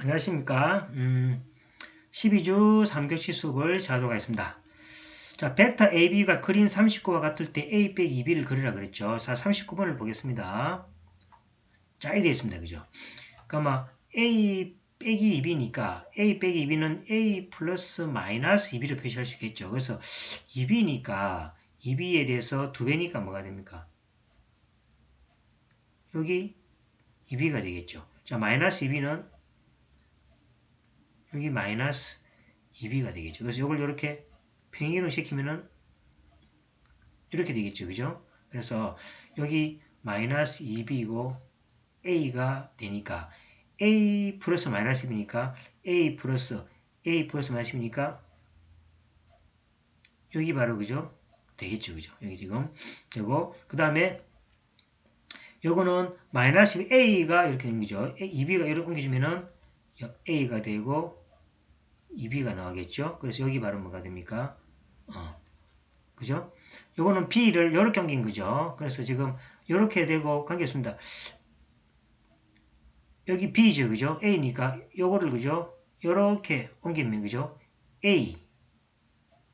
안녕하십니까. 음, 12주 3교시 수업을 시작하도록 하겠습니다. 자, 벡터 AB가 그림 39와 같을 때 A 빼기 2B를 그리라 그랬죠. 자, 39번을 보겠습니다. 자, 이렇게 되어 있습니다. 그죠? 그러니까 A 빼기 2B니까 A 빼기 2B는 A 플러스 마이너스 2B를 표시할 수 있겠죠. 그래서 2B니까 2B에 대해서 2배니까 뭐가 됩니까? 여기 2B가 되겠죠. 자, 마이너스 2B는 여기 마이너스 2b가 되겠죠. 그래서 이걸 이렇게 평행이동 시키면은 이렇게 되겠죠. 그죠? 그래서 여기 마이너스 2b이고 a가 되니까 a 플러스 마이너스 2니까 a 플러스 a 플러스 마이너스 2니까 여기 바로 그죠? 되겠죠. 그죠? 여기 지금 되고 그 다음에 요거는 마이너스 a가 이렇게 된 거죠. 2b가 이렇게 옮겨주면은 a가 되고 2b가 나오겠죠. 그래서 여기 바로 뭐가 됩니까? 어, 그죠? 요거는 b를 이렇게 옮긴 거죠. 그래서 지금 이렇게 되고 관계없습니다. 여기 b죠, 그죠? a니까 요거를 그죠? 이렇게 옮기면 그죠? a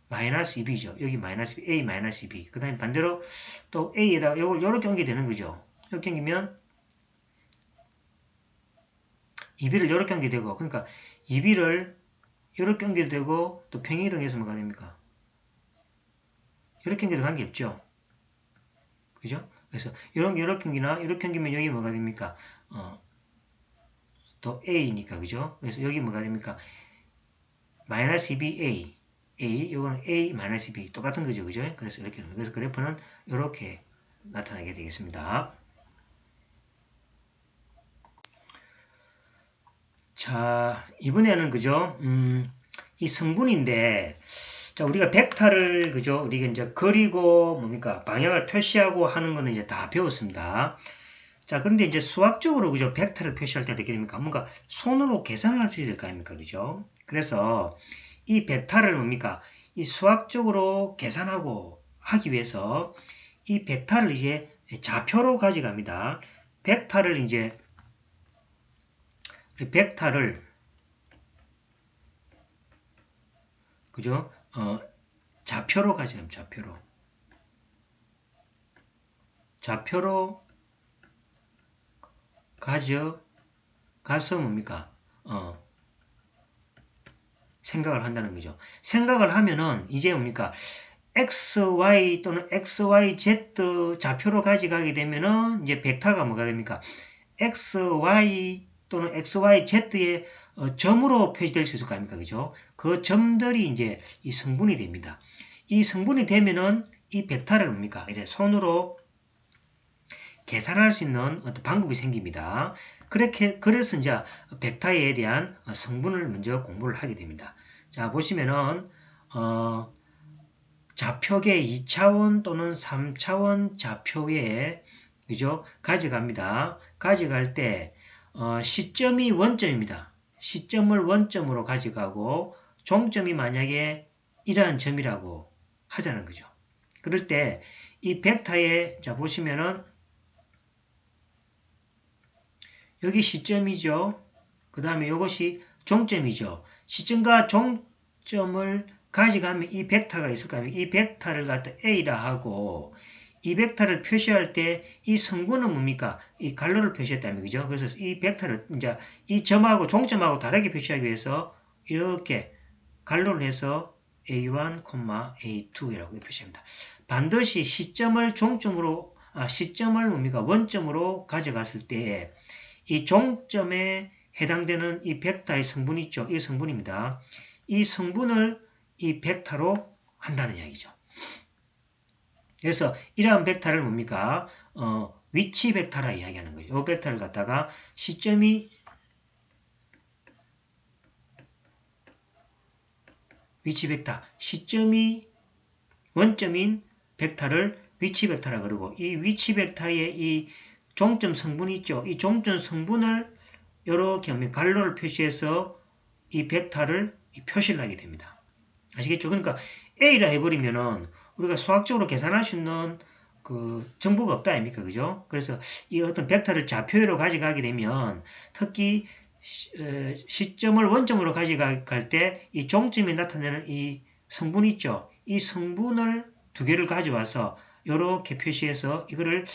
마이너스 2b죠. 여기 마이너스 a 마이너스 2b. 그 다음에 반대로 또 a에다가 요걸 이렇게 옮기게 되는 거죠. 이렇게 옮기면 2b를 이렇게 옮기게 되고 그러니까 2b를 이렇게 옮겨도 되고 또 평행이동해서 뭐가 됩니까? 이렇게 옮겨도 관계없죠. 그죠? 그래서 이런 이렇게 옮기나 이렇게 옮기면 여기 뭐가 됩니까? 어, 또 a니까 그죠? 그래서 여기 뭐가 됩니까? 마이너스 2b a a 이거는 a 마이너스 b 똑같은 거죠. 그죠? 그래서 이렇게 그래서 그래프는 이렇게 나타나게 되겠습니다. 자, 이번에는 그죠? 음, 이 성분인데, 자, 우리가 벡터를 그죠? 우리가 이제 그리고 뭡니까? 방향을 표시하고 하는 거는 이제 다 배웠습니다. 자, 그런데 이제 수학적으로 그죠? 벡터를 표시할 때 어떻게 됩니까? 뭔가 손으로 계산할 수 있을 거 아닙니까? 그죠? 그래서 이 벡터를 뭡니까? 이 수학적으로 계산하고 하기 위해서 이 벡터를 이제 좌표로 가져갑니다. 벡터를 이제 벡터를 그죠? 어, 좌표로 가지면 좌표로 좌표로 가져 가서 뭡니까? 어, 생각을 한다는 거죠. 생각을 하면은 이제 뭡니까? XY 또는 XYZ 좌표로 가져가게 되면은 이제 벡터가 뭐가 됩니까? XY 또는 XYZ의 어, 점으로 표시될 수 있을 거 아닙니까? 그죠? 그 점들이 이제 이 성분이 됩니다. 이 성분이 되면은 이 벡터를 뭡니까? 이래 손으로 계산할 수 있는 어떤 방법이 생깁니다. 그렇게, 그래서 이제 벡터에 대한 성분을 먼저 공부를 하게 됩니다. 자, 보시면은, 어, 좌표계 2차원 또는 3차원 좌표에, 그죠? 가져갑니다. 가져갈 때, 어, 시점이 원점입니다. 시점을 원점으로 가져가고 종점이 만약에 이러한 점이라고 하자는 거죠. 그럴 때 이 벡터에 자 보시면은 여기 시점이죠. 그 다음에 이것이 종점이죠. 시점과 종점을 가져가면 이 벡터가 있을 거 아니에요. 이 벡터를 갖다 A라 하고 이 벡터를 표시할 때 이 성분은 뭡니까? 이 갈로를 표시했다면 그죠? 그래서 이 벡터를 이제 이 점하고 종점하고 다르게 표시하기 위해서 이렇게 갈로를 해서 A1, A2이라고 표시합니다. 반드시 시점을 종점으로 아, 시점을 뭡니까? 원점으로 가져갔을 때이 종점에 해당되는 이 벡터의 성분 있죠? 이 성분입니다. 이 성분을 이 벡터로 한다는 이야기죠. 그래서 이러한 벡터를 뭡니까? 어, 위치 벡터라 이야기하는 거죠. 이 벡터를 갖다가 시점이 위치 벡터, 시점이 원점인 벡터를 위치 벡터라 그러고 이 위치 벡터의 이 종점 성분이 있죠. 이 종점 성분을 이렇게 하면 갈로를 표시해서 이 벡터를 표시를 하게 됩니다. 아시겠죠? 그러니까 A라 해버리면은 우리가 수학적으로 계산할 수 있는 그 정보가 없다 아닙니까? 그죠? 그래서 이 어떤 벡터를 좌표로 가져가게 되면 특히 시, 어, 시점을 원점으로 가져갈 때 이 종점이 나타내는 이 성분 있죠. 이 성분을 두 개를 가져와서 이렇게 표시해서 이거를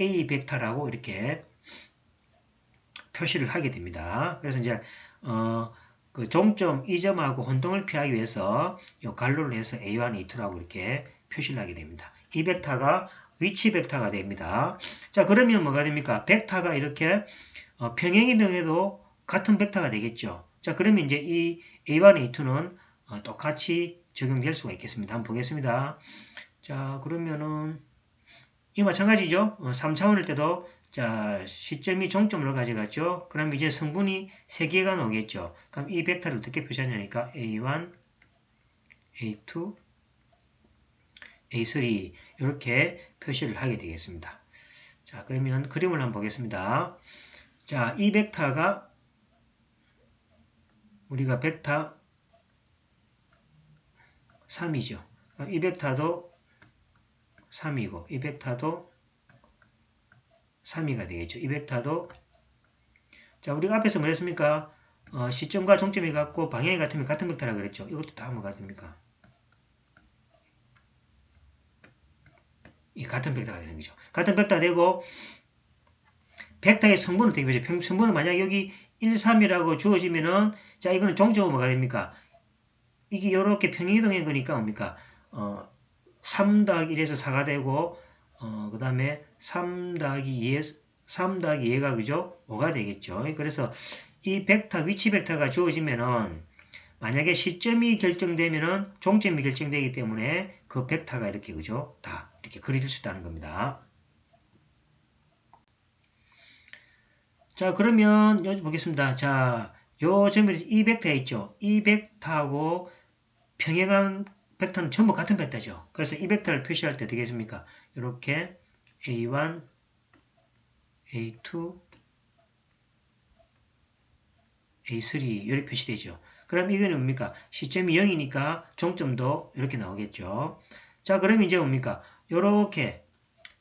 A 벡터라고 이렇게 표시를 하게 됩니다. 그래서 이제 어, 그 종점 이 점하고 혼동을 피하기 위해서 이 갈로를 해서 A1, A2라고 이렇게 표시를 하게 됩니다. 이 벡터가 위치 벡터가 됩니다. 자 그러면 뭐가 됩니까? 벡터가 이렇게 어, 평행이동해도 같은 벡터가 되겠죠. 자 그러면 이제 이 A1, A2는 어, 똑같이 적용될 수가 있겠습니다. 한번 보겠습니다. 자 그러면은 이 마찬가지죠. 어, 3차원일 때도 자 시점이 종점으로 가져갔죠. 그럼 이제 성분이 3개가 나오겠죠. 그럼 이 벡터를 어떻게 표시하냐니까 A1, A2, A3 이렇게 표시를 하게 되겠습니다. 자 그러면 그림을 한번 보겠습니다. 자 이 벡터가 우리가 벡터 3이죠. 이 벡터도 3이고 이 벡터도 3이가 되겠죠. 이 벡터도 자 우리가 앞에서 뭐랬습니까? 어, 시점과 종점이 같고 방향이 같으면 같은 벡터라 그랬죠. 이것도 다 뭐가 됩니까? 같은 벡터가 되는 거죠. 같은 벡터가 되고 벡터의 성분은 되게 되죠. 성분은 만약 여기 1, 3이라고 주어지면은 자 이거는 종점은 뭐가 됩니까? 이게 이렇게 평행이동인 거니까 뭡니까? 어, 3 더하기 1에서 4가 되고 어, 그 다음에 3 더하기 2에 3 더하기 2가 그죠? 5가 되겠죠. 그래서 이 벡터, 위치 벡터가 주어지면은 만약에 시점이 결정되면은 종점이 결정되기 때문에 그 벡터가 이렇게 그죠? 다 이렇게 그려질 수 있다는 겁니다. 자 그러면 여기 보겠습니다. 자, 요 점에 이 벡터 있죠? 이 벡터하고 평행한 벡터는 전부 같은 벡터죠. 그래서 이 벡터를 표시할 때 되겠습니까? 이렇게 A1, A2, A3 이렇게 표시되죠. 그럼 이거는 뭡니까? 시점이 0이니까 종점도 이렇게 나오겠죠. 자, 그럼 이제 뭡니까? 이렇게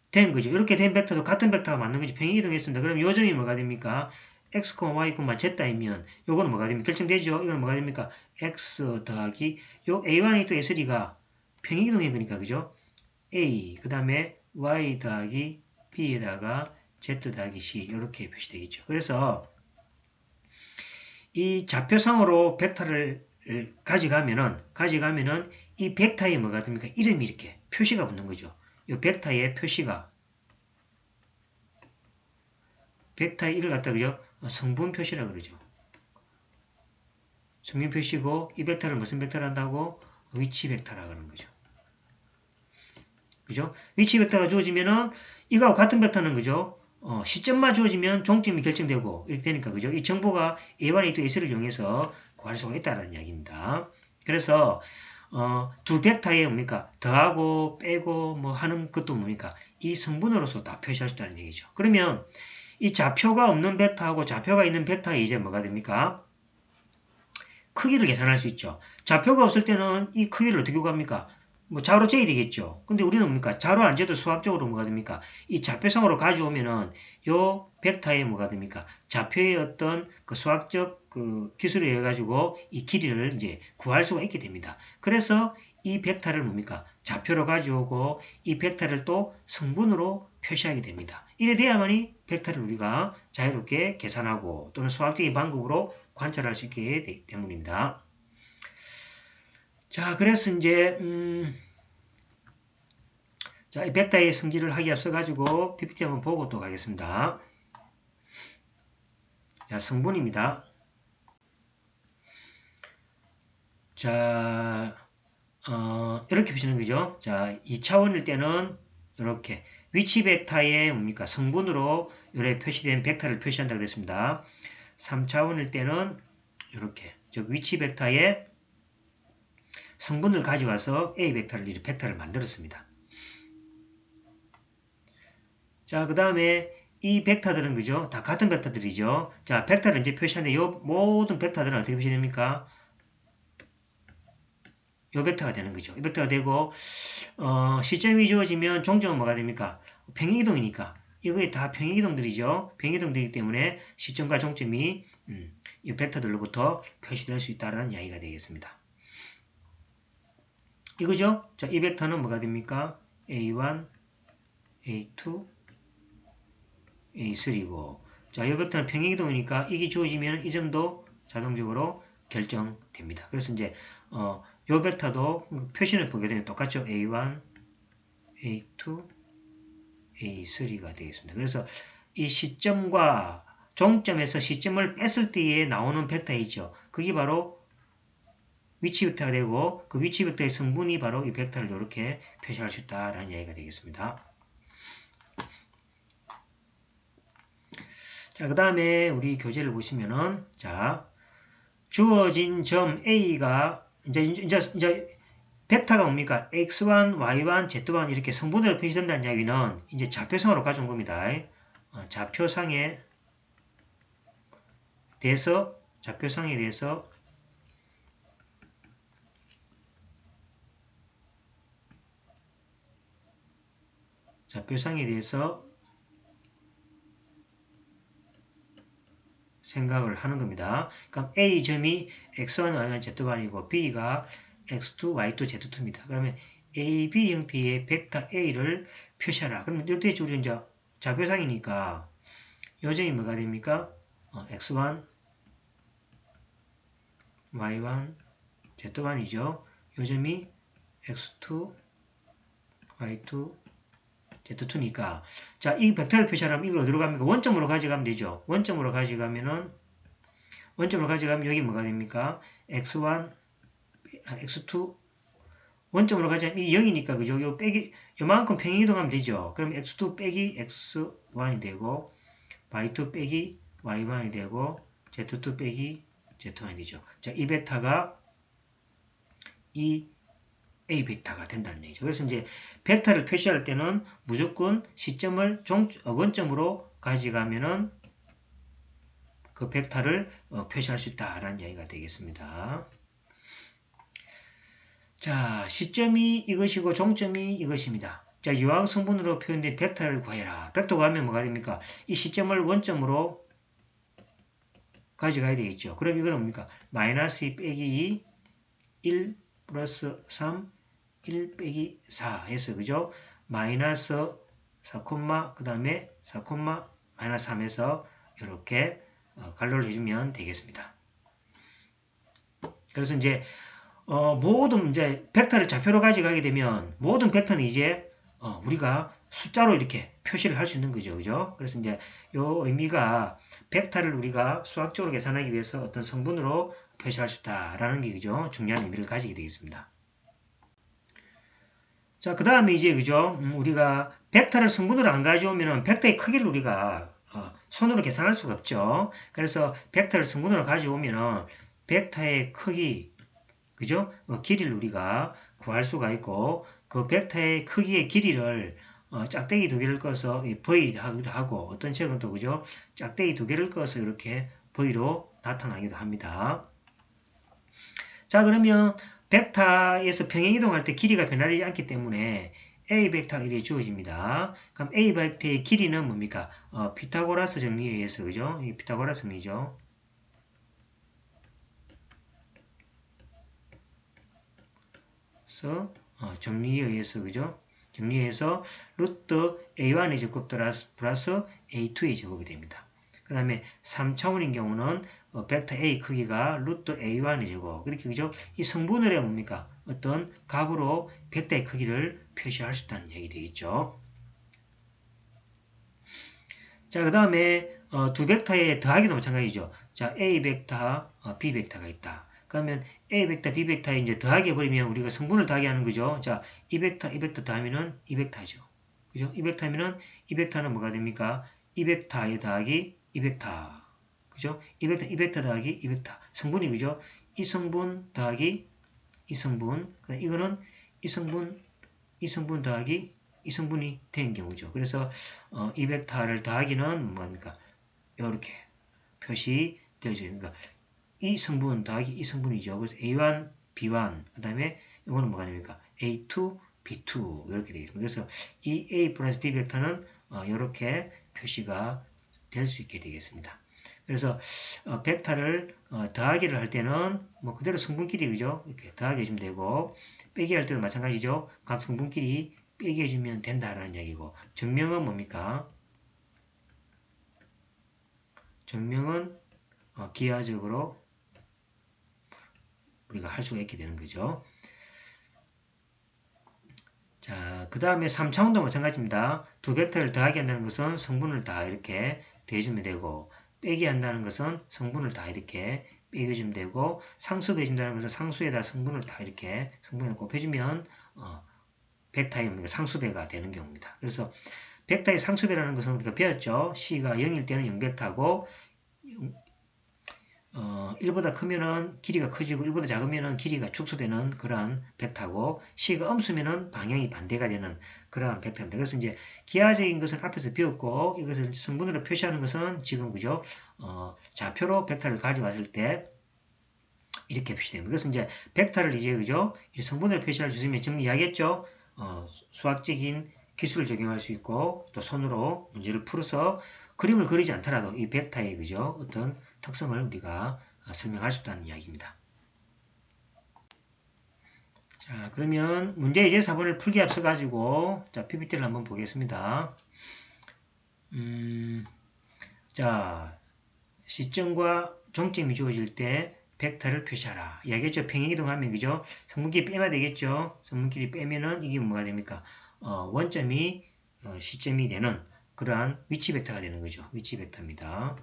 된 거죠. 이렇게 된 벡터도 같은 벡터가 맞는 거지. 평행 이동했습니다. 그럼 요 점이 뭐가 됩니까? x, y, z이면 요거는 뭐가 됩니까? 결정되죠? 이거는 뭐가 됩니까? x 더하기 요 a1이 또 a3가 평행 이동인 거니까 그죠? a 그 다음에 y 더하기 b에다가 z 더하기 c 이렇게 표시되겠죠. 그래서 이 좌표상으로 벡터를 가져가면은 가져가면은 이 벡터에 뭐가 됩니까? 이름이 이렇게 표시가 붙는 거죠. 이 벡터의 표시가 벡터의 이를 갖다 그죠? 성분 표시라 그러죠. 성분 표시고 이 벡터를 무슨 벡터를 한다고? 위치 벡터라 그러는 거죠. 그죠? 위치 벡터가 주어지면은 이거하고 같은 벡터는 그죠? 어, 시점만 주어지면 종점이 결정되고 이렇게 되니까 그죠? 이 정보가 A1, A2, A3를 이용해서 구할 수가 있다는 이야기입니다. 그래서 어, 두 벡터에 뭡니까? 더하고 빼고 뭐 하는 것도 뭡니까? 이 성분으로서 다 표시할 수 있다는 얘기죠. 그러면 이 좌표가 없는 벡터하고 좌표가 있는 벡터에 이제 뭐가 됩니까? 크기를 계산할 수 있죠. 좌표가 없을 때는 이 크기를 어떻게 구합니까? 뭐 자로 되겠죠. 근데 우리는 뭡니까? 자로 안 재도 수학적으로 뭐가 됩니까? 이 좌표상으로 가져오면은 요 벡터에 뭐가 됩니까? 좌표의 어떤 그 수학적 그 기술에 의해 가지고 이 길이를 이제 구할 수가 있게 됩니다. 그래서 이 벡터를 뭡니까? 좌표로 가져오고 이 벡터를 또 성분으로 표시하게 됩니다. 이래 돼야만이 벡터를 우리가 자유롭게 계산하고 또는 수학적인 방법으로 관찰할 수 있게 되기 때문입니다. 자, 그래서 이제 음, 자, 이 벡터의 성질을 하기 앞서 가지고 PPT 한번 보고 또 가겠습니다. 자, 성분입니다. 자, 어, 이렇게 표시는 거죠. 자, 2차원일 때는 이렇게 위치 벡터의 뭡니까? 성분으로 이렇게 표시된 벡터를 표시한다 그랬습니다. 3차원일 때는 이렇게 즉 위치 벡터의 성분을 가져와서 A 벡터를 이렇게 벡터를 만들었습니다. 자, 그 다음에 이 벡터들은 그죠? 다 같은 벡터들이죠. 자, 벡터를 이제 표시하는데 이 모든 벡터들은 어떻게 표시됩니까? 요 벡터가 되는 거죠. 이 벡터가 되고 어, 시점이 주어지면 종점은 뭐가 됩니까? 평행이동이니까 이거에 다 평행이동들이죠. 평행이동되기 때문에 시점과 종점이 음, 이 벡터들로부터 표시될 수 있다는 이야기가 되겠습니다. 이거죠? 자, 이 벡터는 뭐가 됩니까? A1, A2, A3고 자, 이 벡터는 평행이동이니까 이게 주어지면 이 점도 자동적으로 결정됩니다. 그래서 이제 어, 요 벡터도 표시를 보게 되면 똑같죠. A1, A2, A3가 되겠습니다. 그래서 이 시점과 종점에서 시점을 뺐을 때에 나오는 벡터 있죠. 그게 바로 위치 벡터가 되고 그 위치 벡터의 성분이 바로 이 벡터를 이렇게 표시할 수 있다라는 이야기가 되겠습니다. 자, 그 다음에 우리 교재를 보시면은 자 주어진 점 A가 이제 이제 이제 벡터가 뭡니까? x1, y1, z1 이렇게 성분으로 표시된다는 이야기는 이제 좌표상으로 가져온 겁니다. 어, 좌표상에 대해서 좌표상에 대해서 좌표상에 대해서 생각을 하는 겁니다. 그럼 A점이 X1, Y1, Z1이고 B가 X2, Y2, Z2입니다. 그러면 AB 형태의 벡터 A를 표시하라. 그러면 이때 우리 이제 좌표상이니까 요점이 뭐가 됩니까? 어, X1, Y1, Z1이죠. 요점이 X2, Y2, Z2니까 자, 이 벡터를 표시하려면 이걸 어디로 갑니까? 원점으로 가져가면 되죠. 원점으로 가져가면은 원점으로 가져가면 여기 뭐가 됩니까? x1, 아, x2 원점으로 가져가면 이 0이니까 그죠? 요 빼기 요만큼 평행 이동하면 되죠. 그럼 x2 빼기 x1이 되고 y2 빼기 y1이 되고 z2 빼기 z1이 되죠. 자, 이 벡터가 이 A 벡터가 된다는 얘기죠. 그래서 이제 벡터를 표시할 때는 무조건 시점을 종, 어, 원점으로 가져가면은 그 벡터를 어, 표시할 수 있다라는 이야기가 되겠습니다. 자, 시점이 이것이고 종점이 이것입니다. 자, 유황 성분으로 표현된 벡터를 구해라. 벡터 구하면 뭐가 됩니까? 이 시점을 원점으로 가져가야 되겠죠. 그럼 이건 뭡니까? 마이너스 2 빼기 2, 1 플러스 3, 1 빼기 4 해서 그죠? 마이너스 4, 그 다음에 4, 마이너스 3에서 이렇게 어, 갈로를 해주면 되겠습니다. 그래서 이제 어, 모든 이제 벡터를 좌표로 가져가게 되면 모든 벡터는 이제 어, 우리가 숫자로 이렇게 표시를 할 수 있는 거죠. 그죠? 그래서 이제 요 의미가 벡터를 우리가 수학적으로 계산하기 위해서 어떤 성분으로 표시할 수 있다라는 게 그죠? 중요한 의미를 가지게 되겠습니다. 자, 그 다음에 이제, 그죠? 음, 우리가 벡터를 성분으로 안 가져오면은 벡터의 크기를 우리가 어, 손으로 계산할 수가 없죠. 그래서 벡터를 성분으로 가져오면은 벡터의 크기, 그죠? 어, 길이를 우리가 구할 수가 있고 그 벡터의 크기의 길이를 어, 짝대기 두 개를 꺼서 v 하고 어떤 책은 또 그죠? 짝대기 두 개를 꺼서 이렇게 v로 나타나기도 합니다. 자 그러면 벡터에서 평행 이동할 때 길이가 변하지 않기 때문에 A 벡터가 이렇게 주어집니다. 그럼 A 벡터의 길이는 뭡니까? 어, 피타고라스 정리에 의해서 그죠? 이 피타고라스 정리죠. 그래서 어, 정리에 의해서 그죠? 정리해서 루트 A1의 제곱 플러스 A2의 제곱이 됩니다. 그 다음에 3차원인 경우는 어, 벡터 A 크기가 루트 A1이 제곱 그렇게 그죠? 이 성분을 해 뭡니까? 어떤 값으로 벡터의 크기를 표시할 수 있다는 얘기 되겠죠. 자, 그 다음에 어, 두 벡터의 더하기도 마찬가지죠. 자, A 벡터, 어, B 벡터가 있다. 그러면 A 벡터, B 벡터에 이제 더하기 해버리면 우리가 성분을 더하기 하는 거죠. 자, 이 벡터, 이 벡터 더하면은 이 벡터죠. 그죠? 이 벡터면은 이 벡터는 뭐가 됩니까? 이 벡터에 더하기 이 벡터. 그죠? 이 벡터, 이 벡터 더하기 이 벡터. 성분이 그죠? 이 성분 더하기 이 성분. 이거는 이 성분, 이 성분 더하기 이 성분이 된 경우죠. 그래서 어, 이 벡터를 더하기는 뭡니까? 이렇게 표시되어져 그러니까 이 성분 더하기 이 성분이죠. 그래서 A1, B1, 그 다음에 이거는 뭐가 됩니까? A2, B2 이렇게 되겠습니다. 그래서 이 A 플러스 B 벡터는 어, 이렇게 표시가 될 수 있게 되겠습니다. 그래서 어, 벡터를 어, 더하기를 할 때는 뭐 그대로 성분끼리 그죠? 이렇게 더하기 해주면 되고 빼기 할 때도 마찬가지죠. 각 성분끼리 빼기 해주면 된다라는 이야기고 증명은 뭡니까? 증명은 어, 기하적으로 우리가 할 수가 있게 되는 거죠. 자, 그 다음에 3차원도 마찬가지입니다. 두 벡터를 더하기 한다는 것은 성분을 다 이렇게 대주면 되고 빼기 한다는 것은 성분을 다 이렇게 빼겨주면 되고 상수 배준다는 것은 상수에다 성분을 다 이렇게 성분을 곱해주면 어, 벡터의 상수배가 되는 경우입니다. 그래서 벡터의 상수배라는 것은 우리가 배웠죠. C가 0일 때는 0벡터고 어, 1보다 크면은 길이가 커지고 1보다 작으면은 길이가 축소되는 그러한 벡터고 C가 음수면은 방향이 반대가 되는 그러한 벡터입니다. 그래서 이제 기하적인 것은 앞에서 배웠고 이것을 성분으로 표시하는 것은 지금 그죠? 어, 좌표로 벡터를 가져왔을 때 이렇게 표시됩니다. 그래서 이제 벡터를 이제 그죠? 성분으로 표시할 수 있으면 지금 이야기했죠? 어, 수학적인 기술을 적용할 수 있고 또 손으로 문제를 풀어서 그림을 그리지 않더라도 이 벡터의 그죠? 어떤 특성을 우리가 설명할 수 있다는 이야기입니다. 자, 그러면 문제 예제 4번을 풀기 앞서 가지고 자, PPT를 한번 보겠습니다. 음, 자, 시점과 종점이 주어질 때 벡터를 표시하라. 이야기했죠. 평행이동하면 그죠? 성분끼리 빼면 되겠죠. 성분끼리 빼면은 이게 뭐가 됩니까? 어, 원점이 어, 시점이 되는 그러한 위치 벡터가 되는 거죠. 위치 벡터입니다.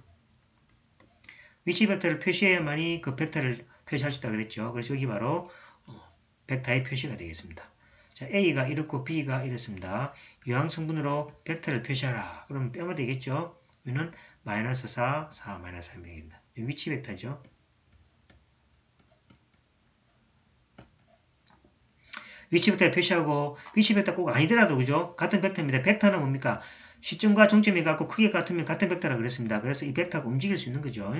위치 벡터를 표시해야만이 그 벡터를 표시할 수 있다 그랬죠. 그래서 여기 바로 어, 벡터의 표시가 되겠습니다. 자, A가 이렇고 B가 이렇습니다. 유황 성분으로 벡터를 표시하라. 그러면 빼면 되겠죠. 이는 마이너스 4, 4, 마이너스 3입니다. 위치 벡터죠. 위치 벡터를 표시하고 위치 벡터 꼭 아니더라도 그죠? 같은 벡터입니다. 벡터는 뭡니까? 시점과 정점이 같고 크기 같으면 같은 벡터라 그랬습니다. 그래서 이 벡터가 움직일 수 있는 거죠.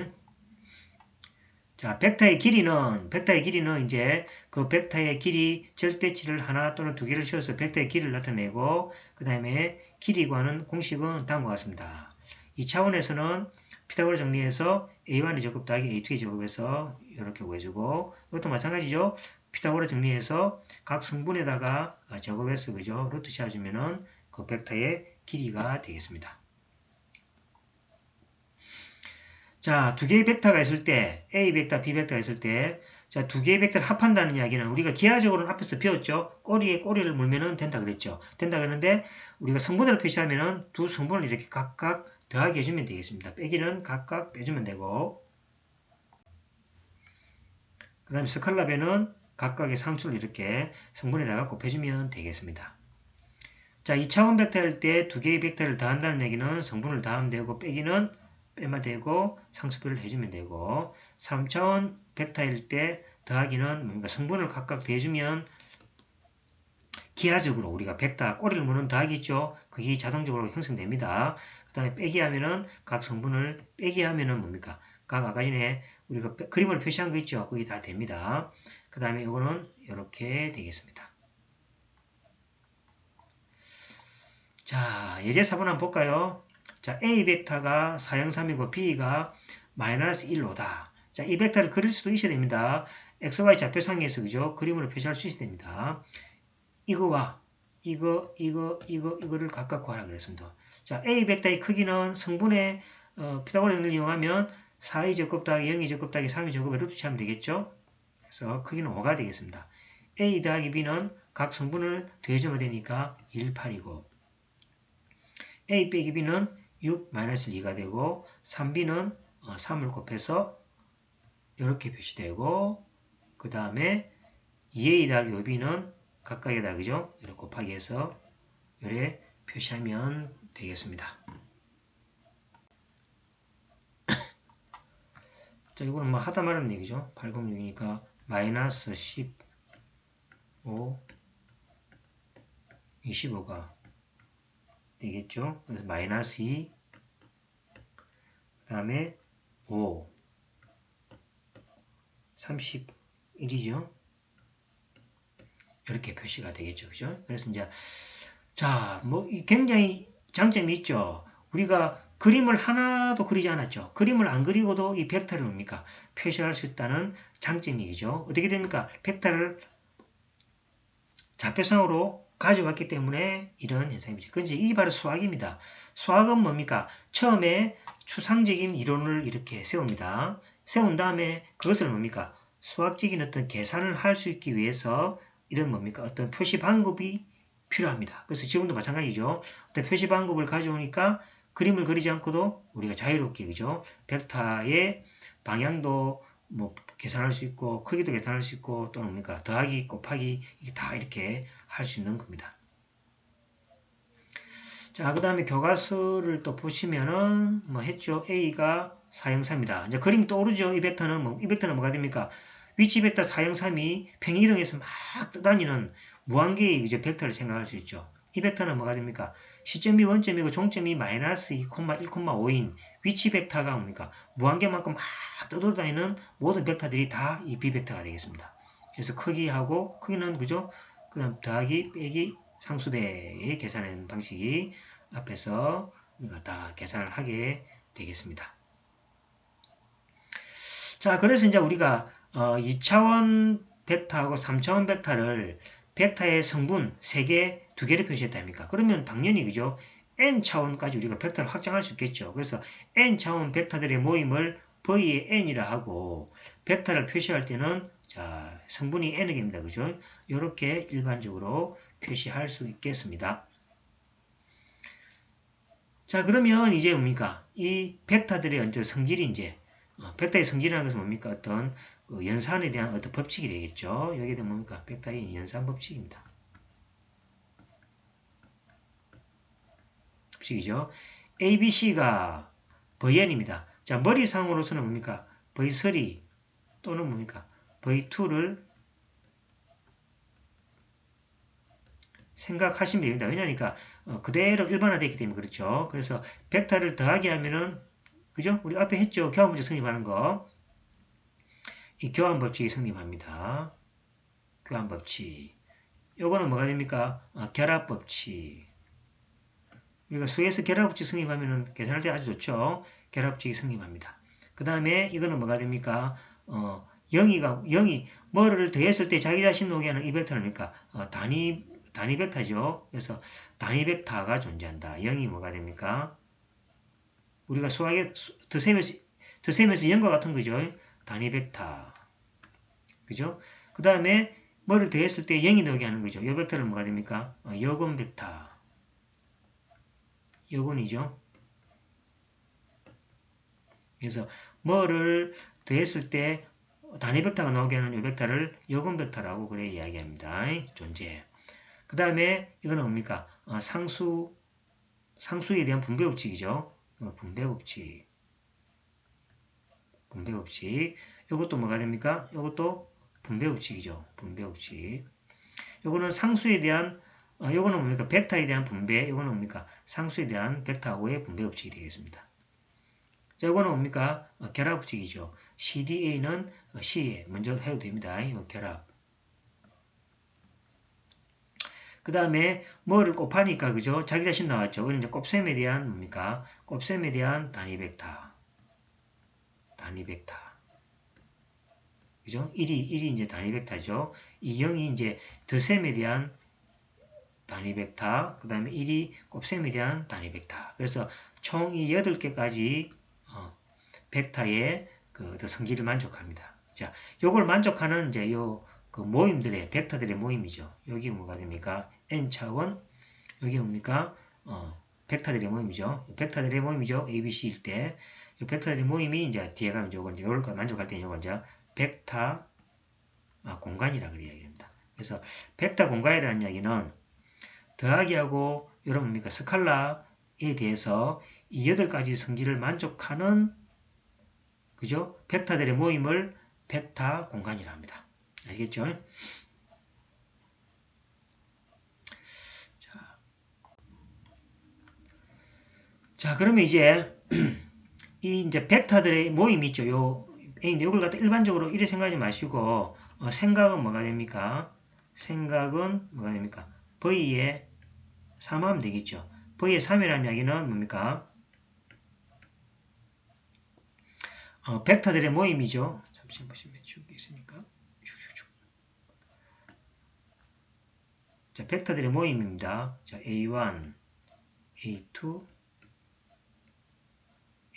자, 벡터의 길이는 벡터의 길이는 이제 그 벡터의 길이 절대치를 하나 또는 두 개를 씌워서 벡터의 길이를 나타내고 그 다음에 길이 구하는 공식은 다음과 같습니다. 이 차원에서는 피타고라 정리해서 a1의 제곱 더하기 a2의 제곱에서 이렇게 구해주고 이것도 마찬가지죠. 피타고라 정리해서 각 성분에다가 제곱해서 그죠 루트 씌워주면은 그 벡터의 길이가 되겠습니다. 자, 두 개의 벡터가 있을 때, A 벡터, B 벡터가 있을 때, 자, 두 개의 벡터를 합한다는 이야기는 우리가 기하적으로는 앞에서 배웠죠? 꼬리에 꼬리를 물면은 된다 그랬죠? 된다 그랬는데, 우리가 성분을 표시하면은 두 성분을 이렇게 각각 더하게 해주면 되겠습니다. 빼기는 각각 빼주면 되고, 그 다음에 스칼라베는 각각의 상수를 이렇게 성분에다가 곱해주면 되겠습니다. 자, 2차원 벡터일 때두 개의 벡터를 더한다는 얘기는 성분을 더하면 되고, 빼기는 빼면 되고 상수표를 해주면 되고 3차원 벡터일 때 더하기는 뭔가 성분을 각각 대주면 기하적으로 우리가 벡터 꼬리를 무는 더하기죠. 그게 자동적으로 형성됩니다. 그 다음에 빼기 하면은 각 성분을 빼기 하면은 뭡니까? 각 아까 전에 우리가 그림을 표시한 거 있죠. 그게 다 됩니다. 그 다음에 이거는 이렇게 되겠습니다. 자, 예제 4번 한번 볼까요? 자, A 벡터가 403이고 B가 마이너스 1로다. 자, 이 벡터를 그릴 수도 있어야 됩니다. XY 좌표상에서 그죠? 그림으로 표시할 수 있어야 됩니다. 이거와 이거, 이거, 이거, 이거를 각각 구하라 그랬습니다. 자, A 벡터의 크기는 성분의 어, 피타고라 정리를 이용하면 4의 제곱 더하기 0의 제곱 더하기 3의 제곱에 루트 취하면 되겠죠? 그래서 크기는 5가 되겠습니다. A 더하기 B는 각 성분을 더해주면 되니까 1, 8이고 A 빼기 B는 6 마이너스 2가 되고 3b는 3을 어, 곱해서 이렇게 표시되고 그 다음에 2a 더하기 5b는 각각에다 그죠? 이렇게 곱하기 해서 이렇게 표시하면 되겠습니다. 자, 이거는 뭐 하다 말하는 얘기죠. 806이니까 마이너스 15 25가 되겠죠. 그래서 마이너스 2, 그 다음에 5, 31이죠. 이렇게 표시가 되겠죠. 그죠? 그래서 이제, 자, 뭐, 굉장히 장점이 있죠. 우리가 그림을 하나도 그리지 않았죠. 그림을 안 그리고도 이 벡터를 뭡니까? 표시할 수 있다는 장점이죠. 어떻게 됩니까? 벡터를 좌표상으로 가져왔기 때문에 이런 현상이죠. 그건 이제 이 바로 수학입니다. 수학은 뭡니까? 처음에 추상적인 이론을 이렇게 세웁니다. 세운 다음에 그것을 뭡니까? 수학적인 어떤 계산을 할 수 있기 위해서 이런 뭡니까? 어떤 표시 방법이 필요합니다. 그래서 지금도 마찬가지죠. 어떤 표시 방법을 가져오니까 그림을 그리지 않고도 우리가 자유롭게 그죠? 벡터의 방향도 뭐 계산할 수 있고 크기도 계산할 수 있고 또는 뭡니까? 더하기, 곱하기 이게 다 이렇게 할 수 있는 겁니다. 자, 그 다음에 교과서를 또 보시면은 뭐 했죠? A가 403이다. 이제 그림이 떠오르죠? 이 벡터는 뭐, 이 벡터는 뭐가 됩니까? 위치 벡터 403이 평행이동해서 막 떠다니는 무한계의 이제 벡터를 생각할 수 있죠. 이 벡터는 뭐가 됩니까? 시점이 원점이고 종점이 마이너스 2,1,5인 위치 벡터가 뭡니까? 무한계만큼 막 떠돌아다니는 모든 벡터들이 다 이 비벡터가 되겠습니다. 그래서 크기하고 크기는 그죠? 그 다음 더하기 빼기 상수배의 계산하는 방식이 앞에서 다 계산을 하게 되겠습니다. 자, 그래서 이제 우리가 어, 2차원 벡터하고 3차원 벡터를 벡터의 성분 3개, 2개를 표시했다니까. 그러면 당연히 그죠? n차원까지 우리가 벡터를 확장할 수 있겠죠. 그래서 n차원 벡터들의 모임을 V의 n이라 하고 벡터를 표시할 때는 자, 성분이 n입니다. 그죠? 이렇게 일반적으로 표시할 수 있겠습니다. 자, 그러면 이제 뭡니까? 이 벡터들의 이제 성질이 이제 어, 벡터의 성질이라는 것은 뭡니까? 어떤 그 연산에 대한 어떤 법칙이 되겠죠. 여기에 대한 뭡니까? 벡터의 연산 법칙입니다. 법칙이죠. ABC가 VN입니다. 자, 머리상으로서는 뭡니까? V3 또는 뭡니까? V2를 생각하시면 됩니다. 왜냐니까 어, 그대로 일반화되기 때문에 그렇죠. 그래서 벡터를 더하기 하면은 그죠? 우리 앞에 했죠. 교환 법칙 성립하는 거. 이 교환 법칙이 성립합니다. 교환 법칙. 요거는 뭐가 됩니까? 어, 결합 법칙. 우리가 수에서 결합 법칙 성립하면은 계산할 때 아주 좋죠. 결합 법칙이 성립합니다. 그 다음에 이거는 뭐가 됩니까? 어, 0이가 0이 뭐를 더했을 때 자기 자신 오게 하는 이 벡터는 뭡니까? 어, 단위 단위 벡터죠. 그래서 단위 벡터가 존재한다. 0이 뭐가 됩니까? 우리가 수학에 드셈에서 드셈에서 0과 같은 거죠. 단위 벡터. 그죠? 그 다음에 뭐를 더했을 때 0이 나오게 하는 거죠. 이 벡터는 뭐가 됩니까? 어, 여건 벡터. 여건이죠. 그래서 뭐를 더했을 때 단위 벡터가 나오게 하는 이 벡터를 여건 벡터라고 그래 이야기합니다. 존재. 그 다음에 이거는 뭡니까? 어, 상수, 상수에 대한 분배 법칙이죠. 어, 분배 법칙. 분배 법칙. 이것도 뭐가 됩니까? 이것도 분배 법칙이죠. 분배 법칙. 이거는 상수에 대한 어, 요거는 뭡니까? 벡터에 대한 분배. 이거는 뭡니까? 상수에 대한 벡터하고의 분배 법칙이 되겠습니다. 자, 이거는 뭡니까? 어, 결합 법칙이죠. CDA는 어, C에 먼저 해도 됩니다. 이 결합. 그 다음에 뭐를 곱하니까 그죠? 자기 자신 나왔죠. 이제 곱셈에 대한 뭡니까? 곱셈에 대한 단위 벡터. 단위 벡터. 그죠? 1이 1이 이제 단위 벡터죠. 이 0이 이제 더셈에 대한 단위 벡터. 그 다음에 1이 곱셈에 대한 단위 벡터. 그래서 총 이 8개까지 어, 벡터의 그 성질을 만족합니다. 자, 요걸 만족하는 이제 요 그 모임들의 벡터들의 모임이죠. 여기 뭐가 됩니까? n차원 여기 뭡니까? 어, 벡터들의 모임이죠. 벡터들의 모임이죠. ABC일 때. 이 벡터들의 모임이 이제 뒤에 가면 요건 요걸 만족할 때는 요건 이제 벡터 아, 공간이라고 이야기합니다. 그래서 벡터 공간이라는 이야기는 더하기하고 여러분 뭡니까? 스칼라에 대해서 이 여덟 가지 성질을 만족하는 그죠? 벡터들의 모임을 벡터 공간이라 합니다. 알겠죠? 자, 그러면 이제 이 이제 벡터들의 모임이 있죠. 요 이걸 갖다 일반적으로 이래 생각하지 마시고 어, 생각은 뭐가 됩니까? 생각은 뭐가 됩니까? V에 3하면 되겠죠. V에 3이라는 이야기는 뭡니까? 어, 벡터들의 모임이죠. 잠시만 보시면 지우개 있으니까. 자, 벡터들의 모임입니다. 자, A1, A2,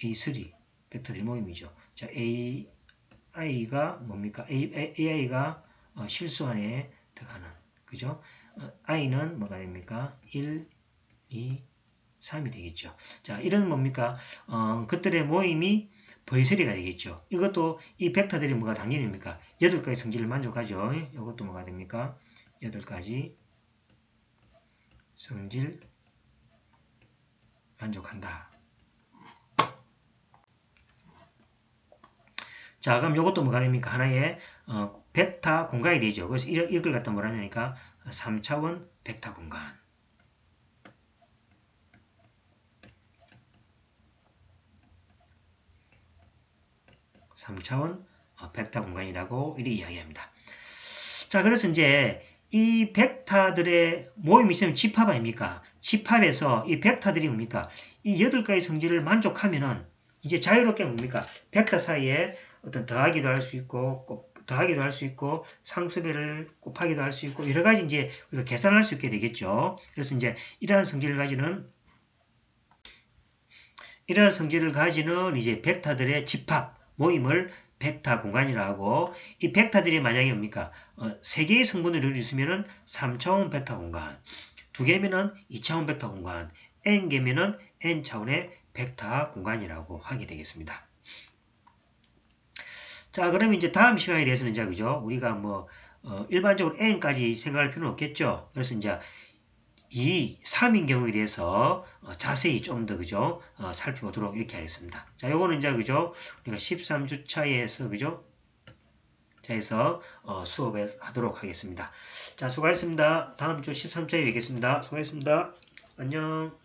A3 벡터들의 모임이죠. 자, A, I가 뭡니까? A, A, AI가 어, 실수 안에 들어가는 그죠? 어, I는 뭐가 됩니까? 1, 2, 3이 되겠죠. 자, 이런 뭡니까? 어, 것들의 모임이 버이서리가 되겠죠. 이것도 이 벡터들이 뭐가 당연입니까? 8가지 성질을 만족하죠. 이것도 뭐가 됩니까? 8가지 성질 만족한다. 자, 그럼 이것도 뭐가 됩니까? 하나의 어, 벡터 공간이 되죠. 그래서 이- 이걸 갖다 뭐라 하냐니까 3차원 벡터 공간. 삼차원 어, 벡터 공간이라고 이렇게 이야기합니다. 자, 그래서 이제 이 벡터들의 모임이 있으면 집합 아닙니까? 집합에서 이 벡터들이 뭡니까? 이 여덟 가지 성질을 만족하면은 이제 자유롭게 뭡니까? 벡터 사이에 어떤 더하기도 할 수 있고 곱- 더하기도 할 수 있고 상수배를 곱하기도 할 수 있고 여러 가지 이제 우리가 계산할 수 있게 되겠죠. 그래서 이제 이러한 성질을 가지는 이러한 성질을 가지는 이제 벡터들의 집합 모임을 벡터 공간이라 하고 이 벡터들이 만약에 뭡니까? 어, 세 개의 성분을 이루고 있으면은 3차원 벡터 공간, 두 개면은 2차원 벡터 공간, n 개면은 n 차원의 벡터 공간이라고 하게 되겠습니다. 자, 그럼 이제 다음 시간에 대해서는 이제 그죠? 우리가 뭐 어, 일반적으로 n까지 생각할 필요는 없겠죠. 그래서 이제 이 3인 경우에 대해서 어, 자세히 좀 더 그죠? 어, 살펴보도록 이렇게 하겠습니다. 자, 요거는 이제 그죠? 우리가 13주 차에서 그죠? 자, 해서 어, 수업에 하도록 하겠습니다. 자, 수고하셨습니다. 다음 주 13차에 뵙겠습니다. 수고하셨습니다. 안녕.